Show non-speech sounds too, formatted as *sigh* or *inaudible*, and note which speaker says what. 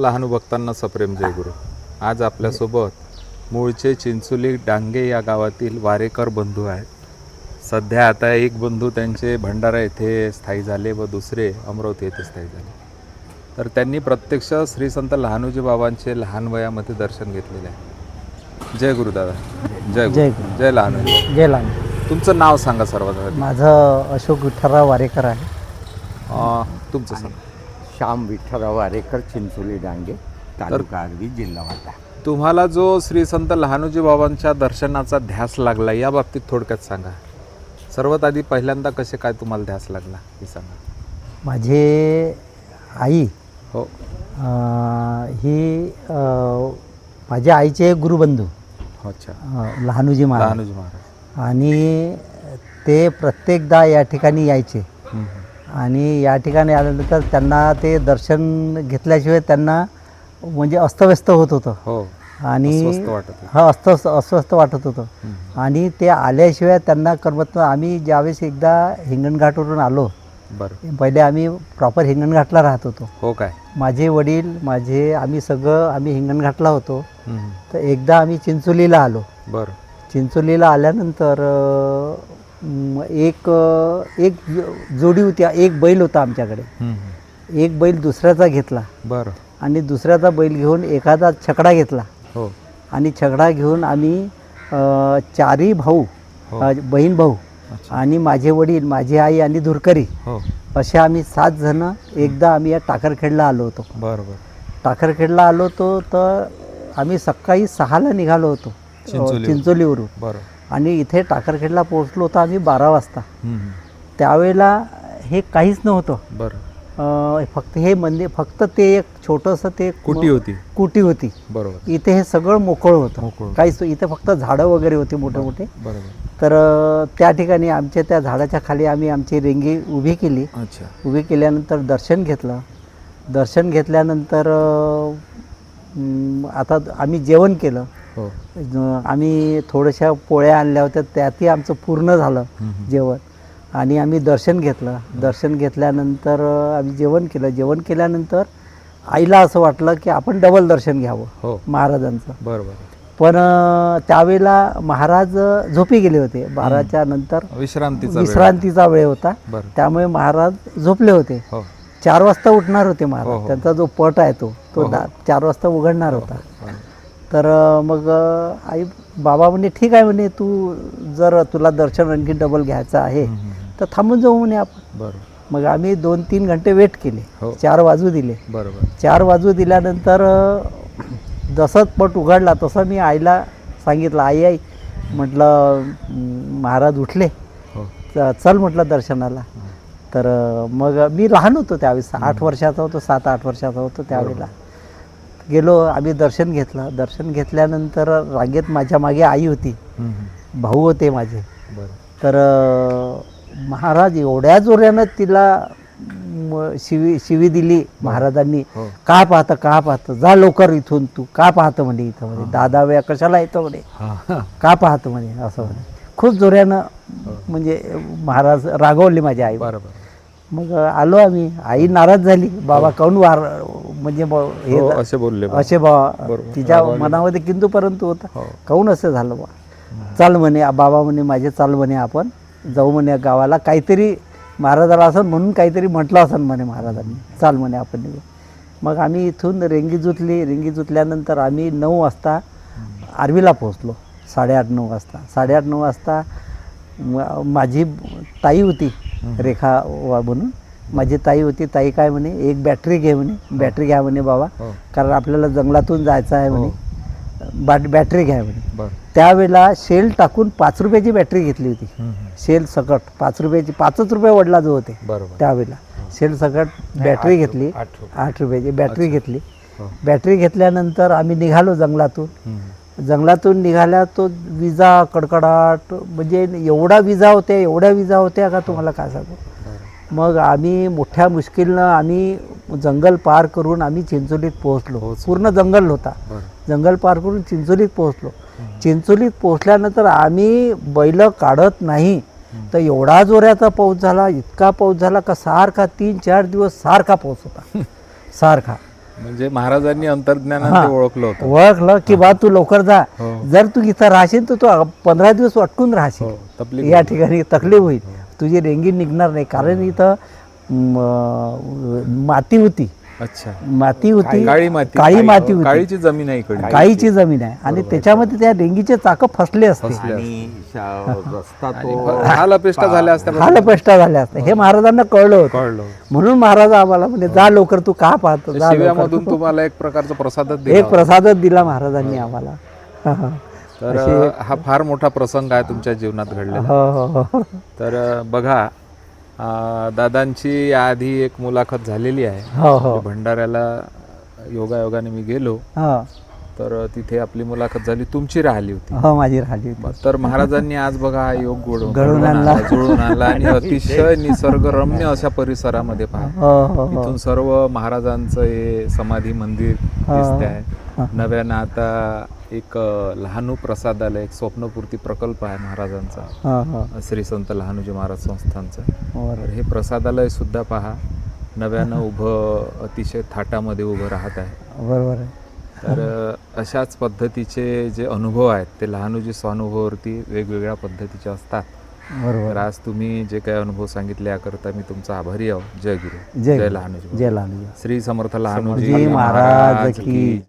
Speaker 1: लहानू भक्तांना सप्रेम जय गुरु. आज आपल्यासोबत मूळचे चिंचोली डांगे या गावातील वारेकर बंधू आहेत. सध्या आता एक बंधू त्यांचे भंडारा येथे स्थायी झाले व दुसरे अमरावती येथे स्थायी झाले. तर त्यांनी प्रत्यक्ष श्री संत लहानूजी बाबांचे लहान वयामध्ये दर्शन घेतलेले आहे. जय गुरुदादा जय
Speaker 2: जय
Speaker 1: गुरु. जय लहानूजी.
Speaker 2: गेला
Speaker 1: तुमचं नाव सांगा सर्वात.
Speaker 2: माझं अशोक विठ्ठलराव वारेकर आहे.
Speaker 1: तुमचं सांगा.
Speaker 3: श्याम विठ्ठलराव आरेकर चिंचोली डांगे तालुका आर्वी जिल्हा वाटा
Speaker 1: तुम्हाला जो श्री संत लहानूजी बाबांच्या दर्शनाचा ध्यास लागला या बाबतीत थोडक्यात सांगा. सर्वात आधी पहिल्यांदा कसे काय तुम्हाला ध्यास लागला हे सांगा.
Speaker 2: माझे आई
Speaker 1: हो.
Speaker 2: अं, ही अं, माझ्या आईचे गुरुबंधू
Speaker 1: अच्छा.
Speaker 2: अं, लहानूजी महाराज.
Speaker 1: लहानूजी महाराज.
Speaker 2: आणि ते प्रत्येकदा या ठिकाणी यायचे.
Speaker 1: हम्म.
Speaker 2: आणि या ठिकाणी आल्यानंतर त्यांना ते दर्शन घेतल्याशिवाय त्यांना म्हणजे अस्तव्यस्त होत होतं.
Speaker 1: हो
Speaker 2: आणि. हा अस्वस्थ अस्वस्थ वाटत होतं. आणि ते आल्याशिवाय त्यांना करमत. आम्ही ज्यावेळेस एकदा हिंगणघाटवरून आलो
Speaker 1: बरं.
Speaker 2: पहिले आम्ही प्रॉपर हिंगणघाटला राहत होतो.
Speaker 1: हो काय?
Speaker 2: माझे वडील माझे आम्ही सगळं आम्ही हिंगणघाटला होतो. तर एकदा आम्ही चिंचोलीला आलो.
Speaker 1: बरं.
Speaker 2: चिंचोलीला आल्यानंतर एक एक जोडी होती. एक बैल होता आमच्याकडे. एक बैल दुसऱ्याचा घेतला.
Speaker 1: बरं.
Speaker 2: आणि दुसऱ्याचा बैल घेऊन एखादा छकडा घेतला.
Speaker 1: हो.
Speaker 2: आणि छकडा घेऊन आम्ही चारही भाऊ
Speaker 1: हो.
Speaker 2: बहीण भाऊ आणि माझे वडील माझी आई आणि धुरकरी
Speaker 1: हो.
Speaker 2: असे आम्ही सात जण एकदा आम्ही या टाकरखेडला आलो होतो.
Speaker 1: बरं बरं.
Speaker 2: टाकरखेडला आलो होतो तर आम्ही सकाळी सहाला निघालो होतो.
Speaker 1: चिंचोलीवरून.
Speaker 2: चिंचोलीवरून.
Speaker 1: बरं.
Speaker 2: आणि इथे टाकरखेडला पोहोचलो होतो आम्ही बारा वाजता. त्यावेळेला हे काहीच नव्हतं.
Speaker 1: बरं.
Speaker 2: फक्त हे मंदिर फक्त ते एक छोटंसं ते
Speaker 1: कुटी होती.
Speaker 2: कुटी होती.
Speaker 1: बरोबर.
Speaker 2: इथे हे सगळं मोकळं होतं. काहीच इथे फक्त झाडं वगैरे होते मोठे मोठे
Speaker 1: बरोबर
Speaker 2: तर त्या ठिकाणी आमच्या त्या झाडाच्या खाली आम्ही आमची रेंगी उभी केली. उभी केल्यानंतर दर्शन घेतलं. दर्शन घेतल्यानंतर आता आम्ही जेवण केलं.
Speaker 1: हो.
Speaker 2: आम्ही थोड्याशा पोळ्या आणल्या होत्या त्यातही आमचं पूर्ण झालं. जेवण. आणि आम्ही दर्शन घेतलं. दर्शन घेतल्यानंतर आम्ही जेवण केलं. जेवण केल्यानंतर आईला असं वाटलं की आपण डबल दर्शन घ्यावं
Speaker 1: हो.
Speaker 2: महाराजांचं.
Speaker 1: बरं बरं
Speaker 2: पण त्यावेळेला महाराज झोपी गेले होते. बाराच्या नंतर
Speaker 1: विश्रांतीचा वेळ.
Speaker 2: विश्रांतीचा वेळ होता. त्यामुळे महाराज झोपले होते.
Speaker 1: हो.
Speaker 2: चार वाजता उठणार होते
Speaker 1: हो,
Speaker 2: महाराज.
Speaker 1: हो.
Speaker 2: त्यांचा जो पट आहे तो
Speaker 1: हो,
Speaker 2: तो
Speaker 1: हो.
Speaker 2: चार वाजता उघडणार होता.
Speaker 1: हो.
Speaker 2: तर मग आई बाबा म्हणे ठीक आहे म्हणे तू जर तुला दर्शन आणखी डबल घ्यायचं आहे. तर थांबून जाऊ म्हणे आपण.
Speaker 1: बरं.
Speaker 2: मग आम्ही दोन तीन घंटे वेट केले.
Speaker 1: हो.
Speaker 2: चार वाजू दिले.
Speaker 1: बरोबर.
Speaker 2: चार वाजू दिल्यानंतर जसंच पट उघडला तसं मी आईला सांगितलं आई आई. म्हटलं "म, महाराज उठले.
Speaker 1: हो.
Speaker 2: चल म्हटलं दर्शनाला. तर मग मी लहान होतो त्यावेळेस आठ वर्षाचा होतो सात आठ वर्षाचा होतो त्यावेळेला. गेलो आम्ही दर्शन घेतलं. दर्शन घेतल्यानंतर रांगेत माझ्या मागे आई होती. भाऊ होते माझे. तर महाराज एवढ्या जोऱ्यानं तिला शिवी शिवी दिली महाराजांनी.
Speaker 1: हो.
Speaker 2: का पाहतं का पाहतं? जा लवकर इथून तू. का पाहतं म्हणे इथं म्हणे? दादा वेळा कशाला येतं म्हणे?
Speaker 1: हा हा.
Speaker 2: का पाहतं म्हणे? असं म्हणे. खूप जोऱ्यानं म्हणजे महाराज रागवले माझी आई.
Speaker 1: बरं बरं.
Speaker 2: मग आलो आम्ही. आई नाराज झाली. बाबा काऊन वार म्हणजे ब- हे
Speaker 1: हो असे बोलले बा.
Speaker 2: असे बा
Speaker 1: बरोबर.
Speaker 2: तिच्या
Speaker 1: रागवले.
Speaker 2: मनामध्ये किंतु परंतु होता.
Speaker 1: हो.
Speaker 2: काऊन असं झालं बा? चाल म्हणे आ- बाबा म्हणे माझे चाल म्हणे आपण जाऊ म्हणे गावाला. काहीतरी महाराजाला असं म्हणून काहीतरी म्हटलं असं म्हणे महाराजांनी. चाल म्हणे आपण निघू मग आम्ही इथून रेंगी जुतली. रेंगी जुतल्यानंतर आम्ही नऊ वाजता आर्वीला पोहोचलो. साडेआठ नऊ वाजता. साडेआठ नऊ वाजता म- माझी ताई होती रेखा वा म्हणून. माझी ताई होती ताई काय म्हणे एक बॅटरी घे म्हणे. बॅटरी घ्या म्हणे बाबा.
Speaker 1: हो.
Speaker 2: कारण आपल्याला जंगलातून जायचं आहे म्हणे. बाट बॅटरी घ्या म्हणे. त्यावेळेला शेल टाकून पाच रुपयाची बॅटरी घेतली होती. शेल सकट. पाच रुपयाची पाचच रुपये वडला जो होते. त्यावेळेला. शेल सकट बॅटरी घेतली.
Speaker 1: आठ रुपये.
Speaker 2: आठ रुपयाची बॅटरी घेतली.
Speaker 1: हो.
Speaker 2: बॅटरी घेतल्यानंतर आम्ही निघालो जंगलातून. जंगलातून निघाल्या तो विजा कडकडाट म्हणजे एवढा विजा होत्या एवढ्या विजा होत्या का तुम्हाला काय सांगू. मग आम्ही मोठ्या मुश्किलनं आम्ही जंगल पार करून आम्ही चिंचोलीत पोहोचलो.
Speaker 1: पोहोचलो.
Speaker 2: पूर्ण जंगल होता. जंगल पार करून चिंचोलीत पोहोचलो. चिंचोलीत पोहोचल्यानंतर आम्ही बैल काढत नाही. तर एवढा जोराचा पाऊस झाला इतका पाऊस झाला का सारखा तीन चार दिवस सारखा पाऊस होता. सारखा.
Speaker 1: म्हणजे महाराजांनी अंतर्ज्ञानात
Speaker 2: हा.
Speaker 1: ते ओळखलं होतं.
Speaker 2: ओळखलं की बा तू लवकर जा.
Speaker 1: हो.
Speaker 2: जर तू इथं राहशील तर तू पंधरा दिवस अटकून
Speaker 1: हो
Speaker 2: राहशील
Speaker 1: तपलीक
Speaker 2: या ठिकाणी तकलीफ होईल. तुझी रेंगी निघणार नाही. कारण इथं माती होती.
Speaker 1: अच्छा.
Speaker 2: माती होती.
Speaker 1: काळी माती.
Speaker 2: काळी माती होती.
Speaker 1: काळीची जमीन आहे इकडे.
Speaker 2: काळीची जमीन आहे. आणि त्याच्यामध्ये त्या रेंगीचे चाक फसले असते.
Speaker 3: आणि शा- रस्ता
Speaker 1: आणि
Speaker 3: तो
Speaker 1: हाल अपेष्टा झाल्या असत्या.
Speaker 2: हाल पेष्टा झाले असते हे महाराजांना कळलं होतं.
Speaker 1: कळलं
Speaker 2: म्हणून महाराज आम्हाला म्हणजे जा लवकर तू का पाहतो?
Speaker 1: तुम्हाला एक प्रकारचा प्रसादच *laughs*
Speaker 2: एक
Speaker 1: दिला
Speaker 2: प्रसादच दिला महाराजांनी आम्हाला. हा, हा.
Speaker 1: तर हा फार मोठा प्रसंग आहे तुमच्या जीवनात घडलेला.
Speaker 2: हो हो हो.
Speaker 1: तर बघा दादांची याआधी एक मुलाखत झालेली आहे. म्हणजे भंडाऱ्याला योगायोगाने मी गेलो. तर तिथे आपली मुलाखत झाली. तुमची राहिली होती.
Speaker 2: हो माझी राहिली होती.
Speaker 1: तर महाराजांनी आज बघा हा योग घडवून आणला. जुळवून आणला आणि *laughs* अतिशय निसर्गरम्य अशा परिसरामध्ये पहा. इथून सर्व महाराजांचं हे समाधी मंदिर दिसते आहे. नव्यानं आता एक लहानू प्रसादालय एक स्वप्नपूर्ती प्रकल्प आहे महाराजांचा. श्री संत लहानूजी महाराज संस्थांचं. हे प्रसादालय सुद्धा पहा नव्यानं उभं अतिशय थाटामध्ये उभं राहत आहे.
Speaker 2: बरोबर आहे.
Speaker 1: तर अशाच पद्धतीचे जे अनुभव आहेत ते लहानूजी स्वानुभवावरती वेगवेगळ्या पद्धतीचे असतात.
Speaker 2: बरोबर.
Speaker 1: आज तुम्ही जे काही अनुभव सांगितले याकरता मी तुमचा आभारी आहो. जय गुरु.
Speaker 2: जय.
Speaker 1: लहानूजी.
Speaker 2: जय लहानूजी.
Speaker 1: श्री समर्थ लहानूजी
Speaker 2: महाराज की